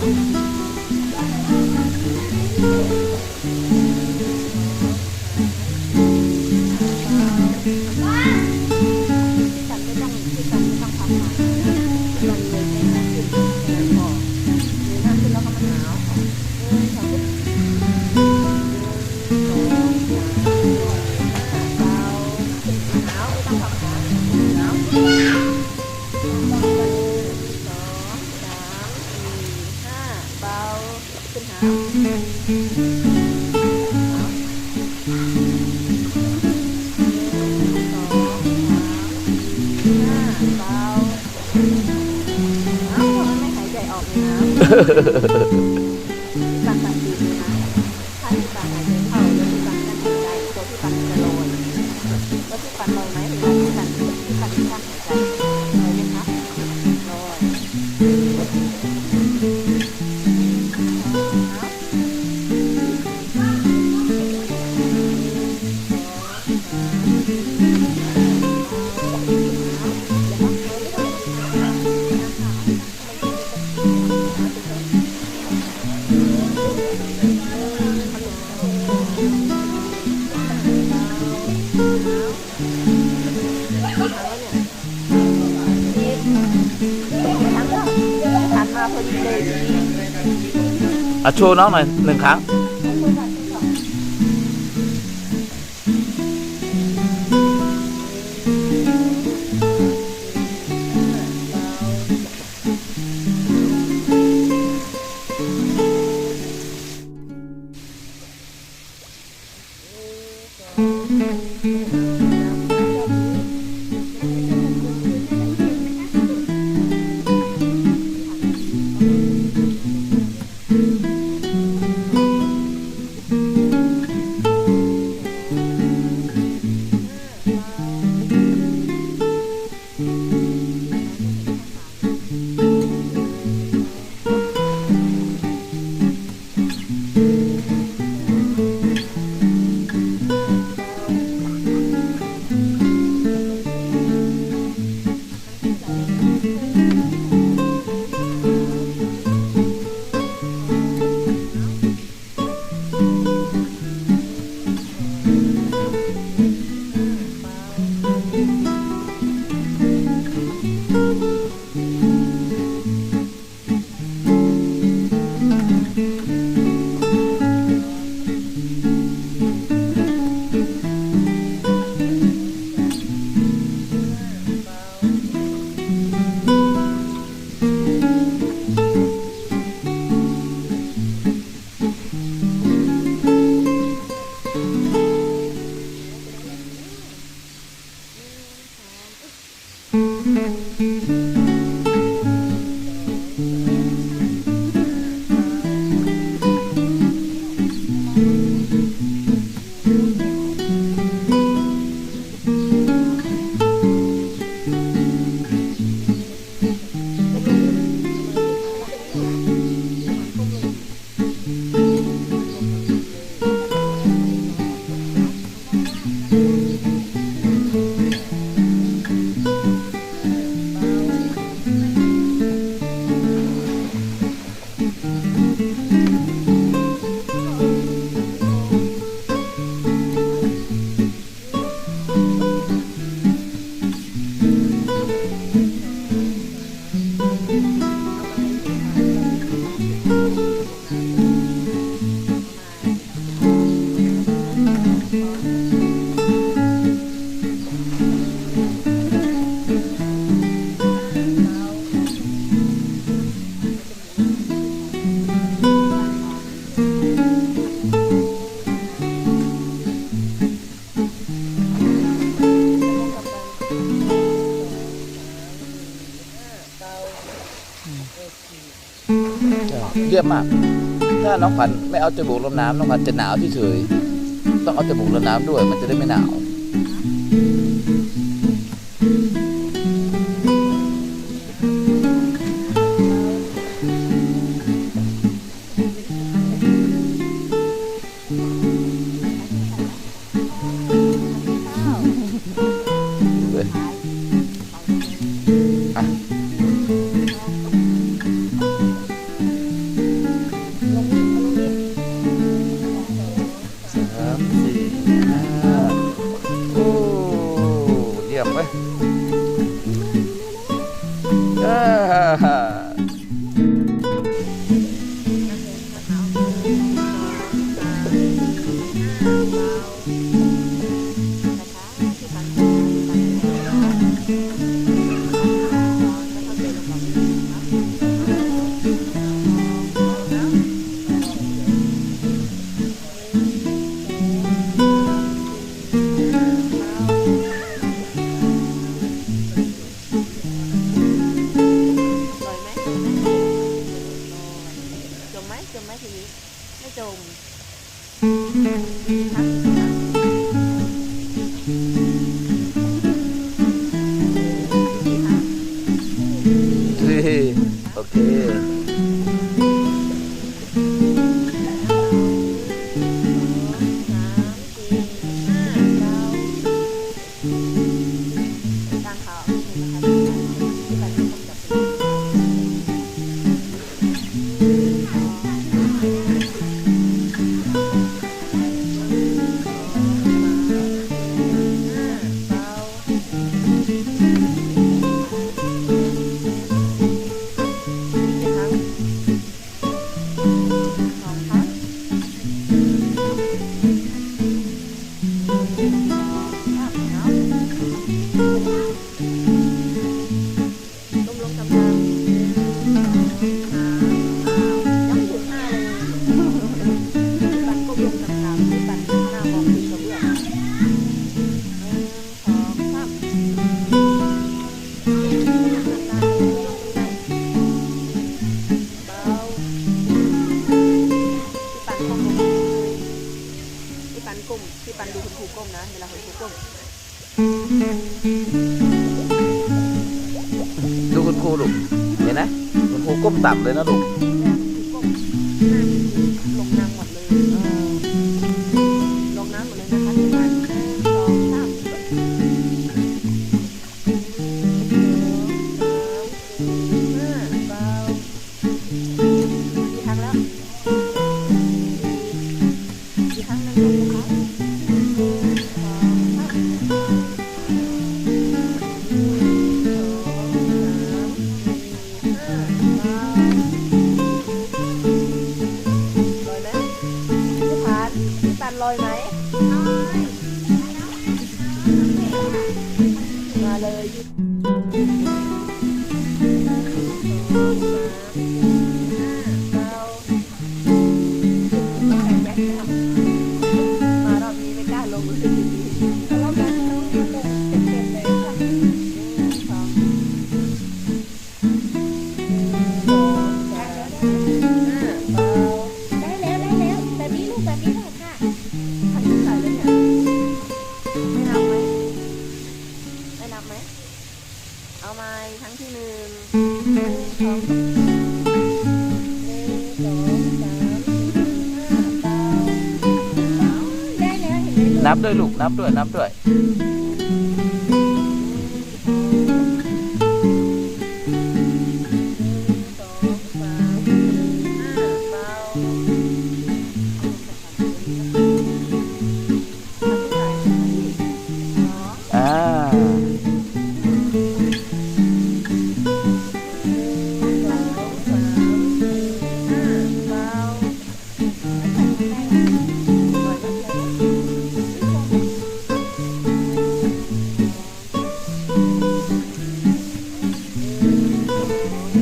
ฉั ใจออกเลยนะการตัดสินนะถ้าที่การหายใจเข้าแล้วที่การกั้นหายใจตัวที่การจะลอยแล้วที่การลอยไหมหรือว่าที่การที่การกั้นหายใจลอยไหมคะลอยหั อะโชว์น้องหน่อยหนึ่งครั้ง เยี่ ยบมาก ถ้าน้องขวัญไม่เอาจมูกลมน้ำน้องขวัญจะหนาวเฉยๆต้องเอาจมูกลมน้ำด้วย มันจะได้ไม่หนาว จมไหมทีนี้ ไม่จม ต่ำเลยนะลูก เอาไม้ทั้งที่หนึ่งหนึ่งสองหนึ่งสองสามสี่ห้าเก้าได้แล้วเห็นไหมนับด้วยลูกนับด้วยนับด้วย Thank you.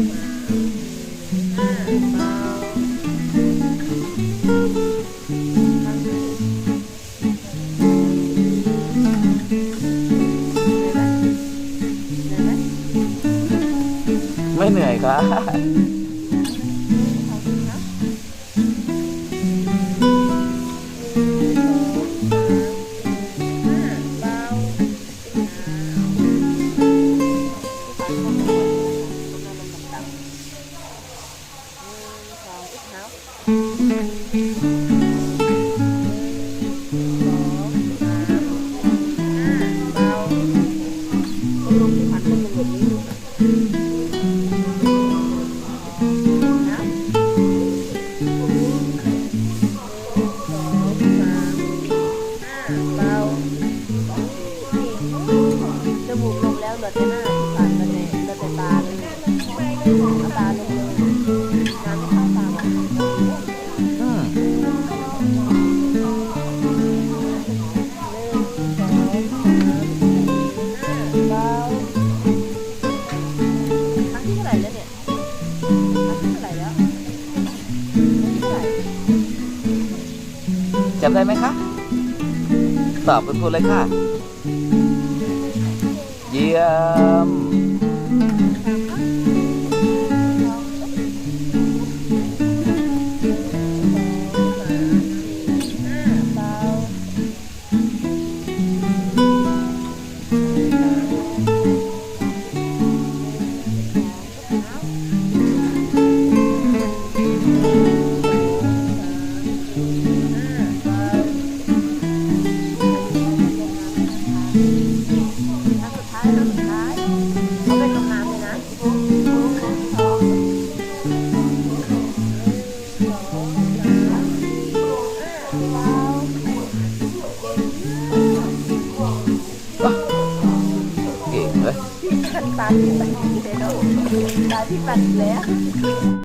ได้ไหมคะ ตอบเป็นครูเลยค่ะ เยี่ยม